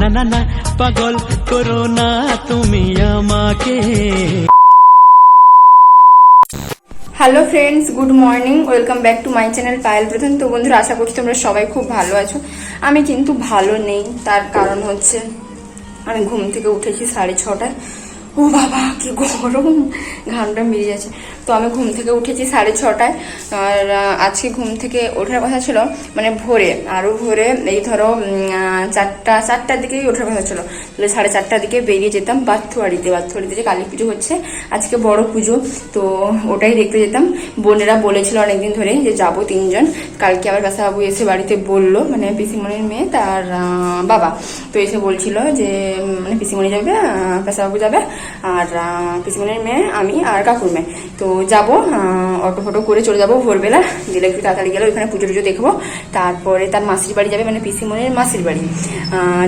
না না না, পাগল করো না তুমি আমাকে। Hello friends good morning welcome back to my channel Payel Pradhan তো বন্ধুরা, আশা করছি তোমরা সবাই খুব ভালো আছো। আমি কিন্তু ভালো নেই, তার কারণ হচ্ছে আমি ঘুম থেকে উঠেছি সাড়ে ছটায়। ও বাবা, কি গরম, ঘামটা বেরিয়ে যাচ্ছে। তো আমি ঘুম থেকে উঠেছি সাড়ে ছটায়। আর আজকে ঘুম থেকে ওঠার কথা ছিল মানে ভোরে। আরও ভোরে এই ধরো চারটা, চারটার দিকেই ওঠার কথা ছিল। তাহলে সাড়ে চারটার দিকে বেরিয়ে যেতাম বাথুয়ারিতে বাথুয়ারিতে যে কালী পুজো হচ্ছে, আজকে বড় পুজো। তো ওটাই দেখতে যেতাম। বোনেরা বলেছিল অনেকদিন ধরে যে যাব তিনজন। কালকে আবার বাবু এসে বাড়িতে বলল মানে পিসিমণির মেয়ে তার বাবা। তো এসে বলছিল যে মানে পিসিমণি যাবে বাবু যাবে। আর পিসিমণির মেয়ে, আমি আর কাকুর মেয়ে। তো যাব অটো ফটো করে চলে যাব ভোরবেলা। গেলে একটু তাড়াতাড়ি গেলে ওইখানে পুজো টুজো দেখব। তারপরে তার মাসির বাড়ি যাবে মানে পিসিমণির মাসির বাড়ি।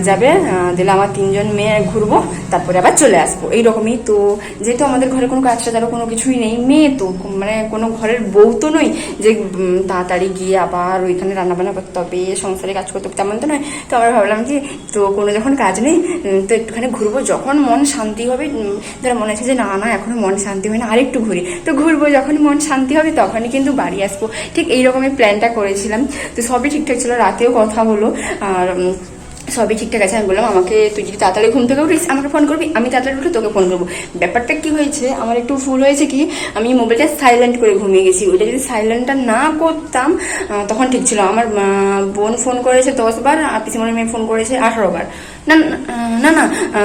যাবে দিলে আমার তিনজন মেয়ে ঘুরবো, তারপরে আবার চলে আসব। এইরকমই তো, যেহেতু আমাদের ঘরে কোনো কাজ টাজারও কোনো কিছুই নেই, মেয়ে তো মানে কোনো ঘরের বউ তো নই যে তাড়াতাড়ি গিয়ে আবার ওইখানে রান্নাবান্না করতে হবে, সংসারে কাজ করতে হবে, তেমন তো নয়। তো আমরা ভাবলাম কি, তো কোনো যখন কাজ নেই তো একটুখানি ঘুরবো। যখন মন শান্তি হবে ধরো মনে হচ্ছে যে, না না, এখনও মন শান্তি হয় না আরেকটু ঘুরি। তো ঘুরবো, যখন মন শান্তি হবে তখনই কিন্তু বাড়ি আসব। ঠিক এইরকমই প্ল্যানটা করেছিলাম। তো সবই ঠিকঠাক ছিল, রাতেও কথা হলো। আর সবই ঠিকঠাক আছে। আমি বললাম, আমাকে তুই যদি তাড়াতাড়ি ঘুম থেকে উঠিস, আমাকে ফোন করবি, আমি তাড়াতাড়ি উঠে তোকে ফোন করব। ব্যাপারটা কি হয়েছে, আমার একটু ভুল হয়েছে কি, আমি মোবাইলটা সাইলেন্ট করে ঘুমিয়ে গেছি। ওইটা যদি সাইলেন্টটা না করতাম তখন ঠিক ছিল। আমার বোন ফোন করেছে দশ বার, আর পিসিমণির মেয়ে ফোন করেছে আঠারো বার। না না, না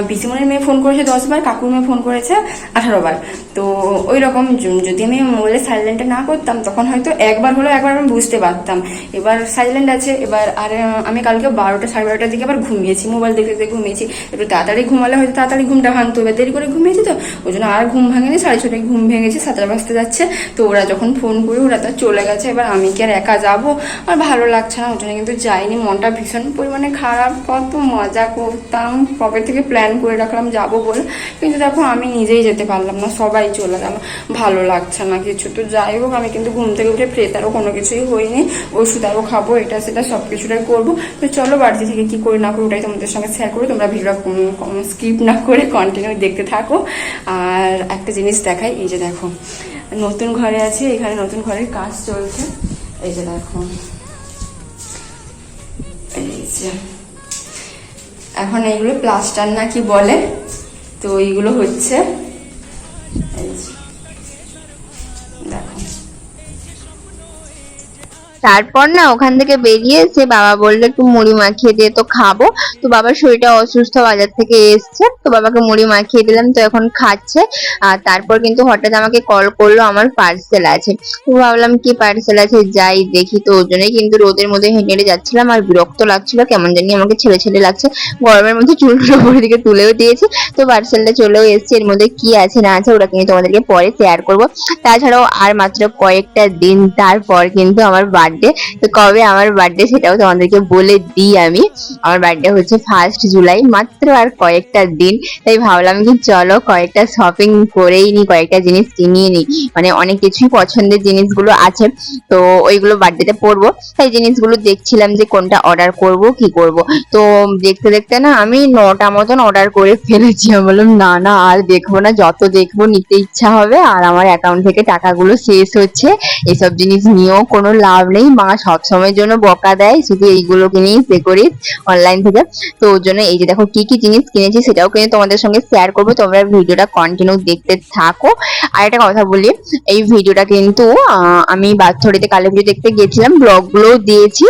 পিসিমণির মেয়ে ফোন করেছে দশবার কাকুর মেয়ে ফোন করেছে আঠারো বার তো ওই রকম যদি আমি মোবাইলে সাইলেন্টটা না করতাম তখন হয়তো একবার হলেও একবার আমি বুঝতে পারতাম। এবার সাইলেন্ট আছে এবার আর আমি কালকে বারোটা সাড়ে বারোটার দিকে আবার ঘুমিয়েছি মোবাইল দেখতে দেখতে ঘুমিয়েছি। একটু তাড়াতাড়ি ঘুমালে হয়তো তাড়াতাড়ি ঘুমটা ভাঙতো এবার দেরি করে ঘুমিয়েছি তো ওই জন্য আর ঘুম ভাঙেনি সাড়ে ছটায় ঘুম ভেঙেছে সাতটা বাজতে যাচ্ছে। তো ওরা যখন ফোন করে ওরা তো চলে গেছে এবার আমি কি আর একা যাব? আর ভালো লাগছে না ওই জন্য কিন্তু যাইনি মনটা ভীষণ পরিমাণে খারাপ কত মজা করতাম কবে থেকে প্ল্যান করে রাখলাম, যাব বলে। কিন্তু দেখো, আমি নিজেই যেতে পারলাম না, সবাই চলে গেল। ভালো লাগছে না কিছু। তো যাই হোক, আমি কিন্তু ঘুম থেকে উঠে ফ্রেশ আরও কোনো কিছুই হয়নি। ওষুধ আরও খাব, এটা সেটা সব কিছুটাই করব। তো চলো, বাড়িতে থেকে কি করে না করে, ওটাই তোমাদের সঙ্গে শেয়ার করো তোমরা ভিডিও স্কিপ না করে কন্টিনিউ দেখতে থাকো। আর একটা জিনিস দেখাই, এই যে দেখো, নতুন ঘরে আছে, এখানে নতুন ঘরের কাজ চলছে। এই যে দেখো, এই যে। এখন এইগুলো প্লাস্টার না কি বলে তো এইগুলো হচ্ছে। তারপর না ওখান থেকে বেরিয়ে এসে বাবা বলল, একটু মুড়ি মাখিয়ে দিয়ে তো খাব। তো বাবার শরীরটা অসুস্থ বাজার থেকে এসছে, তো বাবাকে মুড়ি মাখিয়ে দিলাম, তো এখন খাচ্ছে। আর তারপর কিন্তু হঠাৎ আমাকে কল করল, আমার পার্সেল আছে। তো ভাবলাম, কি পার্সেল আছে? যাই দেখি। তো ওই জন্যই কিন্তু রোদের মধ্যে হেঁটে হেঁটে যাচ্ছিলাম, আর বিরক্ত লাগছিল, কেমন জানি আমাকে ছেলে ছেলে লাগছে। গরমের মধ্যে চুলগুলো উপরের দিকে তুলেও দিয়েছি। তো পার্সেলটা চলেও এসছে, এর মধ্যে কি আছে, না আছে ওটা কিন্তু তোমাদেরকে পরে শেয়ার করব। তাছাড়াও আর মাত্র কয়েকটা দিন তারপর কিন্তু আমার বার্থডে তো কবে আমার বার্থডে সেটাও তোমাদেরকে বলে দিই আমি। আমার বার্থডে হচ্ছে ফার্স্ট জুলাই মাত্র আর কয়েকটা দিন। তাই ভাবলাম কি চলো কয়েকটা শপিং করেই নি, কয়েকটা জিনিস কিনিয়ে নি। মানে অনেক কিছুই পছন্দের জিনিসগুলো আছে। তো ওইগুলো বার্থডেতে পরবো। তাই জিনিসগুলো দেখছিলাম যে কোনটা অর্ডার করব, কি করব। তো দেখতে দেখতে না আমি নটা মতন অর্ডার করে ফেলেছি। আমি বললাম, না না, আর দেখব না। যত দেখব নিতে ইচ্ছা হবে, আর আমার অ্যাকাউন্ট থেকে টাকাগুলো শেষ হচ্ছে। এসব জিনিস নিয়েও কোনো লাভ নেই। মা সবসময়ের জন্য বকা দেয়, শুধু এইগুলো কিনেই পে করিস অনলাইন থেকে। তো ওর জন্য এই যে দেখো কি কি জিনিস কিনেছি সেটাও কিন্তু তোমাদের সঙ্গে শেয়ার করব। তোমরা ভিডিওটা কন্টিনিউ দেখতে থাকো। আর একটা কথা বলি, এই ভিডিওটা কিন্তু আমি বাথরিতে কালী পুজো দেখতে গেছিলাম ব্লগগুলোও দিয়েছি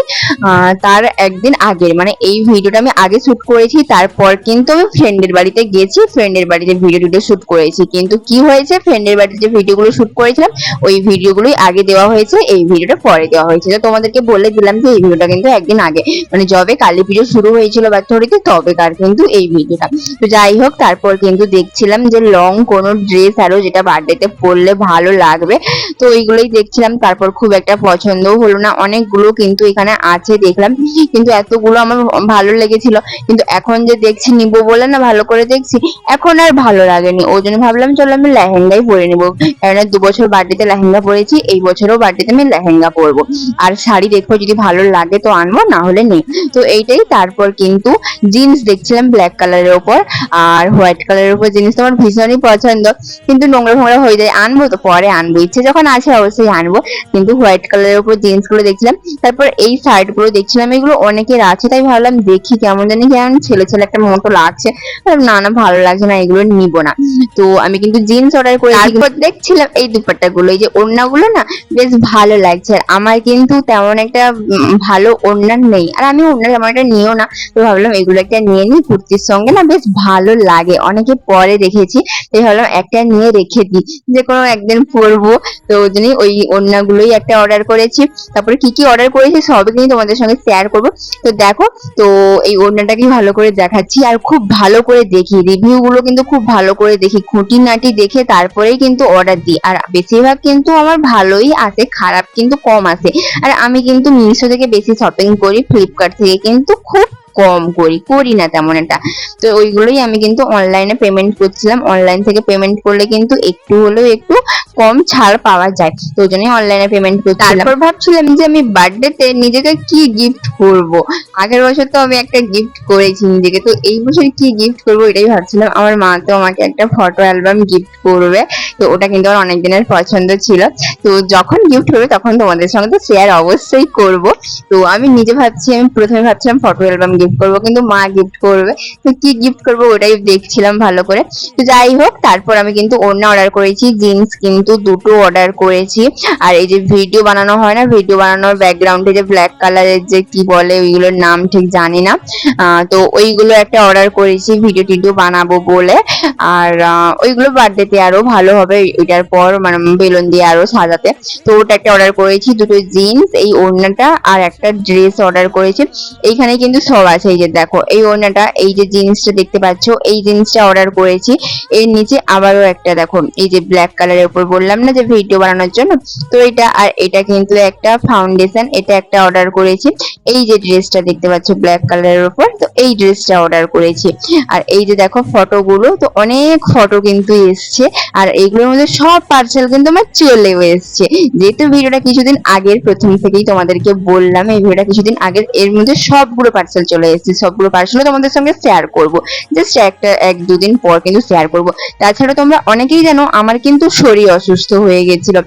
তার একদিন আগের। মানে এই ভিডিওটা আমি আগে শুট করেছি, তারপর কিন্তু আমি ফ্রেন্ডের বাড়িতে গেছি ফ্রেন্ডের বাড়িতে ভিডিও টিডিও শ্যুট করেছি। কিন্তু কি হয়েছে ফ্রেন্ডের বাড়িতে যে ভিডিওগুলো শ্যুট করেছিলাম, ওই ভিডিওগুলোই আগে দেওয়া হয়েছে, এই ভিডিওটা পরে দেওয়া হয়েছে। তো তোমাদেরকে বলে দিলাম যে এই ভিডিওটা কিন্তু একদিন আগে। মানে যবে কালী পুজো শুরু হয়েছিল বাচ্চাহরিতে তবে কার কিন্তু এই ভিডিওটা। তো যাই হোক, তারপর কিন্তু দেখছিলাম যে লং কোনো ড্রেস আরও যেটা বার্থডেতে পরলে ভালো লাগবে। তো ওইগুলোই দেখছিলাম, তারপর খুব একটা পছন্দও হলো না। অনেকগুলো কিন্তু এখানে আছে দেখলাম। কিন্তু এতগুলো আমার ভালো লেগেছিল। কিন্তু এখন যে দেখছি, নিবো বলে না ভালো করে দেখছি, এখন আর ভালো লাগেনি। ওই জন্য ভাবলাম, চলো আমি লেহেঙ্গাই পরে নিবো। কারণ দু বছর বার্থডেতে লেহেঙ্গা পরেছি, এই বছরও বার্থডেতে আমি লেহেঙ্গা পরবো। আর শাড়ি দেখব যদি ভালো লাগে তো আনব না হলে নেই। তো এইটাই তারপর কিন্তু জিন্স দেখছিলাম ব্ল্যাক কালারের ওপর আর হোয়াইট কালারের উপর জিনিস আমার ভীষণই পছন্দ। কিন্তু নোংরা ফোংরা হয়ে যায় আনব তো পরে আনব। ইচ্ছে যখন আছে অবশ্যই আনব। কিন্তু হোয়াইট কালারের উপর জিন্সগুলো দেখছিলাম তারপর এই শার্টগুলো দেখছিলাম এগুলো অনেকের আছে তাই ভাবলাম দেখি কেমন জানি কেমন ছেলে ছেলে একটা মতো লাগছে। না না ভালো লাগছে না এগুলো নিবো না। তো আমি কিন্তু জিন্স অর্ডার করে তারপর দেখছিলাম এই দুপাট্টা গুলো এই যে ওড়নাগুলো না বেশ ভালো লাগছে। আর আমার কিন্তু তেমন একটা ভালো ওড়না নেই। আর আমি ওড়না তেমন একটা নিও না। তো ভাবলাম এগুলো একটা নিয়ে নিই কুর্তির সঙ্গে। না, বেশ ভালো লাগে। অনেকে পরে দেখেছি তাই ভাবলাম একটা নিয়ে রেখে দিই। যে কোনো একদিন পরবো। তো ওই জন্যই ওই ওড়নাগুলোই একটা অর্ডার করেছি। তারপরে কি কি অর্ডার করেছি সবই কিন্তু তোমাদের সঙ্গে শেয়ার করব। তো দেখো, তো এই ওড়নাটাকে ভালো করে দেখাচ্ছি আর খুব ভালো করে দেখি। রিভিউ গুলো কিন্তু খুব ভালো করে দেখি। খুঁটিনাটি দেখে তারপরেই কিন্তু অর্ডার দিই। আর বেশিরভাগ কিন্তু আমার ভালোই আসে, খারাপ কিন্তু কম আসে। আর আমি কিন্তু মিশো থেকে বেশি শপিং করি ফ্লিপকার্ট থেকে কিন্তু খুব কম করি করি না তেমন একটা। তো ওইগুলোই আমি কিন্তু অনলাইনে পেমেন্ট করছিলাম। অনলাইন থেকে পেমেন্ট করলে কিন্তু একটু হলেও একটু কম ছাড় পাওয়া যায়। তো ওই অনলাইনে পেমেন্ট করছিলাম। তারপর ভাবছিলাম যে আমি বার্থডেতে নিজেকে কি গিফট করব? আগের বছর তো আমি একটা গিফট করেছি নিজেকে। তো এই বছর কি গিফট করব এটাই ভাবছিলাম। আমার মা তো আমাকে একটা ফটো অ্যালবাম গিফট করবে। তো ওটা কিন্তু আমার অনেক দিনের পছন্দ ছিল। তো যখন গিফট করবে তখন তোমাদের সঙ্গে তো শেয়ার অবশ্যই করব। তো আমি নিজে ভাবছি, আমি প্রথমে ভাবছিলাম ফটো অ্যালবাম গিফট করব, কিন্তু মা গিফট করবে। তো কি গিফট করব ওটাই দেখছিলাম ভালো করে। তো যাই হোক, তারপর আমি কিন্তু ওড়না অর্ডার করেছি জিন্স কিন্তু দুটো অর্ডার করেছি। আর এই যে ভিডিও বানানো হয় না ভিডিও বানানোর ব্যাকগ্রাউন্ডে যে ব্ল্যাক কালারের যে কি বলে ওইগুলোর নাম ঠিক জানি না। তো ওইগুলো একটা অর্ডার করেছি ভিডিও টিডিও বানাবো বলে। আর ওইগুলো বার্থডেতে আরও ভালো হবে, ওইটার পর মানে বেলুন দিয়ে আরও সাজাতে। তো ওটা একটা অর্ডার করেছি, দুটো জিন্স এই ওড়নাটা আর একটা ড্রেস অর্ডার করেছি। এইখানে কিন্তু সব আছে এই যে দেখো, এই ওড়নাটা, এই যে জিন্সটা দেখতে পাচ্ছ, এই জিন্সটা অর্ডার করেছি। এর নিচে আবারও একটা দেখো, এই যে ব্ল্যাক কালারের উপর বললাম না যে ভিডিও বানানোর জন্য, তো এটা আর এটা কিন্তু একটা ফাউন্ডেশন এটা একটা অর্ডার করেছি। এই যে ড্রেসটা দেখতে পাচ্ছ ব্ল্যাক কালারের উপর, তো এই ড্রেসটা অর্ডার করেছি। আর এই যে দেখো ফটোগুলো তো অনেক ফটো কিন্তু এসছে। আর এইগুলোর মধ্যে সব পার্সেল কিন্তু আমার চলেও এসছে। যেহেতু ভিডিওটা কিছুদিন আগের, প্রথম থেকেই তোমাদেরকে বললাম, এই ভিডিওটা কিছুদিন আগের, এর মধ্যে সবগুলো পার্সেল চলে এসছে। সবগুলো পার্সেলও তোমাদের সঙ্গে শেয়ার করব। জাস্ট একটা, এক, দুদিন পর কিন্তু শেয়ার করব। তাছাড়া তোমরা অনেকেই জানো, আমার কিন্তু শরীর অসুস্থ হয়ে গেছিল।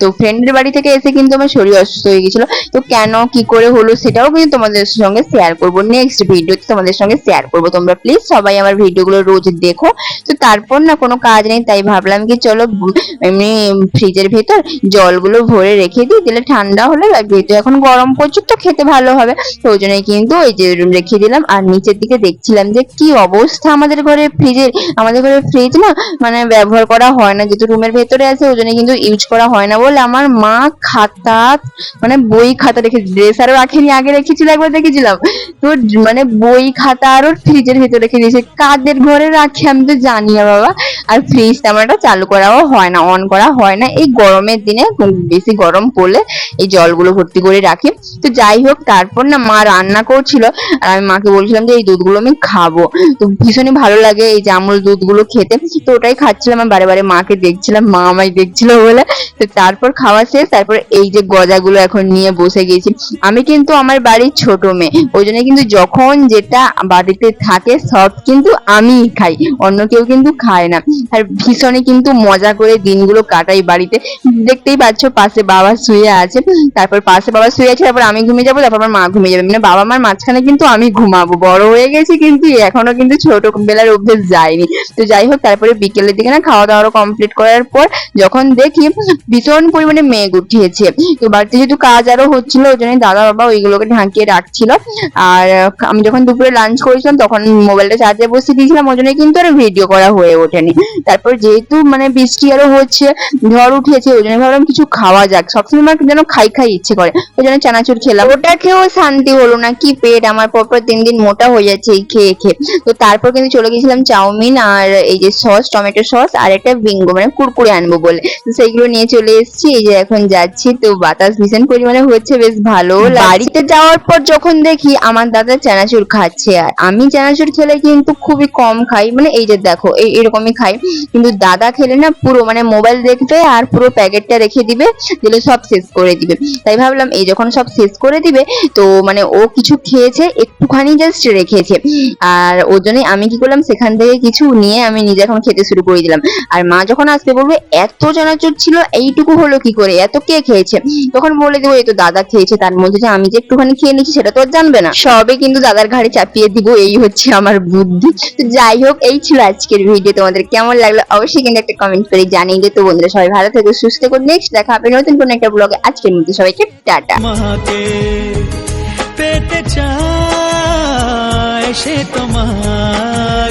তো ফ্রেন্ডের বাড়ি থেকে এসে কিন্তু আমার শরীর অসুস্থ হয়ে গেছিল। তো কেন, কি করে হলো, সেটাও কিন্তু তোমাদের সঙ্গে শেয়ার করব নেক্সট ভিডিওতে তোমাদের সঙ্গে শেয়ার করব। তোমরা প্লিজ সবাই আমার ভিডিওগুলো রোজ দেখো। তো তারপর না কোনো কাজ নেই, তাই ভাবলাম কি চলো এমনি ফ্রিজের ভেতর জলগুলো ভরে রেখে দিই, দিলে ঠান্ডা হলে লাগবে তো এখন গরম প্রচুর তো খেতে ভালো হবে। তো ওই জন্যই কিন্তু এই যে রেখে দিলাম। আর নিচের দিকে দেখছিলাম যে কি অবস্থা আমাদের ঘরে ফ্রিজের আমাদের ঘরে ফ্রিজ না মানে ব্যবহার করা হয় না, যেহেতু রুমের ভেতরে আছে, ওই জন্য কিন্তু ইউজ করা হয় না বলে আমার মা খাতা মানে বই খাতা রেখে ড্রেস আরও রাখেনি, আগে রেখেছিল, একবার দেখেছিলাম। তো মানে বই খাতা আরও ফ্রিজের ভেতরে রেখে দিয়েছে। কাদের ঘরে রাখি আমি তো জানি বাবা। আর ফ্রিজ তেমন একটা চালু করাও হয় না অন করা হয় না। এই গরমের দিনে বেশি গরম পড়লে এই জলগুলো ভর্তি করে রাখি। তো যাই হোক, তারপর না মা রান্না করছিল। আর আমি মাকে বলছিলাম যে, এই দুধগুলো আমি খাব। তো ভীষণই ভালো লাগে এই যে আমুল দুধগুলো খেতে। তো ওটাই খাচ্ছিলাম আমি, বারে বারে মাকে দেখছিলাম, মা আমায় দেখছিল বলে। তো তারপর খাওয়া শেষ, তারপর এই যে গজাগুলো এখন নিয়ে বসে গেছি। আমি কিন্তু আমার বাড়ির ছোট মেয়ে, ওই জন্য কিন্তু যখন যেটা বাড়িতে থাকে, সব কিন্তু আমিই খাই, অন্য কেউ কিন্তু খায় না। আর ভীষণই কিন্তু মজা করে দিনগুলো কাটাই বাড়িতে। দেখতেই পাচ্ছ, পাশে বাবা শুয়ে আছে, তারপর পাশে বাবা শুয়ে আছে, তারপর আমি ঘুমিয়ে যাব, তারপর মা ঘুমিয়ে যাবে। মানে বাবা মার মাঝখানে কিন্তু আমি ঘুমাবো। বড় হয়ে গেছি কিন্তু এখনও কিন্তু ছোট বেলার অভ্যেস যায়নি। তো যাই হোক, তারপরে বিকেলের দিকে না খাওয়া দাওয়া কমপ্লিট করার পর যখন দেখি ভীষণ পরিমাণে মেঘ উঠিয়েছে। তো বাড়িতে যেহেতু কাজ আরও হচ্ছিল, ওই জন্য দাদা বাবা ওইগুলোকে ঢাকিয়ে রাখছিল। আর আমি যখন দুপুরে লাঞ্চ করেছিলাম তখন মোবাইলটা চার্জে বসিয়ে দিয়েছিলাম ওই জন্য কিন্তু আর ভিডিও করা হয়ে ওঠেনি। তারপর যেহেতু মানে বৃষ্টি আরও হচ্ছে ঝড় উঠেছে ওই জন্য ভাবলাম কিছু খাওয়া যাক। সবসময় আমার যেন খাই খাই ইচ্ছে করে ওই জন্য চানাচুর খেলাম। ওটা খেয়েও শান্তি হলো না কি পেট আমার পরপর তিন দিন মোটা হয়ে যাচ্ছে এই খেয়ে খেয়ে। তো তারপর কিন্তু চলে গেছিলাম চাউমিন আর এই যে সস টমেটো সস আর একটা বিঙ্গো মানে কুরকুরে আনব বলে। সেইগুলো নিয়ে চলে এসেছি এই যে এখন যাচ্ছি তো বাতাস ভীষণ পরিমাণে হচ্ছে বেশ ভালো। বাড়িতে যাওয়ার পর যখন দেখি আমার দাদা চানাচুর খাচ্ছে। খাচ্ছে আর আমি চানাচুর খেলে কিন্তু খুবই কম খাই। মানে এই যে দেখো, এই, এরকমই খাই। কিন্তু দাদা খেলে না পুরো মানে মোবাইল দেখবে আর পুরো প্যাকেটটা রেখে দিবে, দিলে সব শেষ করে দিবে। তাই ভাবলাম, এই যখন সব শেষ করে দিবে, তো মানে ও কিছু খেয়েছে, একটুখানি জাস্ট রেখেছে। আর ওর জন্যই আমি কি করলাম, সেখান থেকে কিছু নিয়ে আমি নিজে এখন খেতে শুরু করে দিলাম। আর মা যখন আসবে বলবে, এত চানাচুর ছিল, এইটুকু হলো কি করে? এত কে খেয়েছে? তখন বলে দেবো, এই তো দাদা খেয়েছে, তার মধ্যে যে আমি যে একটুখানি খেয়ে নিচ্ছি সেটা তো আর জানবে না। সবে কিন্তু দাদার ঘাড়ে চাপিয়ে দিব, এই হচ্ছে আমার বুদ্ধি। তো যাই হোক, এই ছিল আজকের ভিডিও তোমাদের কেমন লাগল অবশ্যই কিন্তু একটা কমেন্ট করে জানিয়ে দিও। তো বন্ধুরা, সবাই ভালো থেকো, সুস্থ করে নেক্সট দেখা হবে নতুন কোনো একটা ব্লগে আজকের মধ্যে সবাইকে টাটা। পেতে চায়, সে তোমার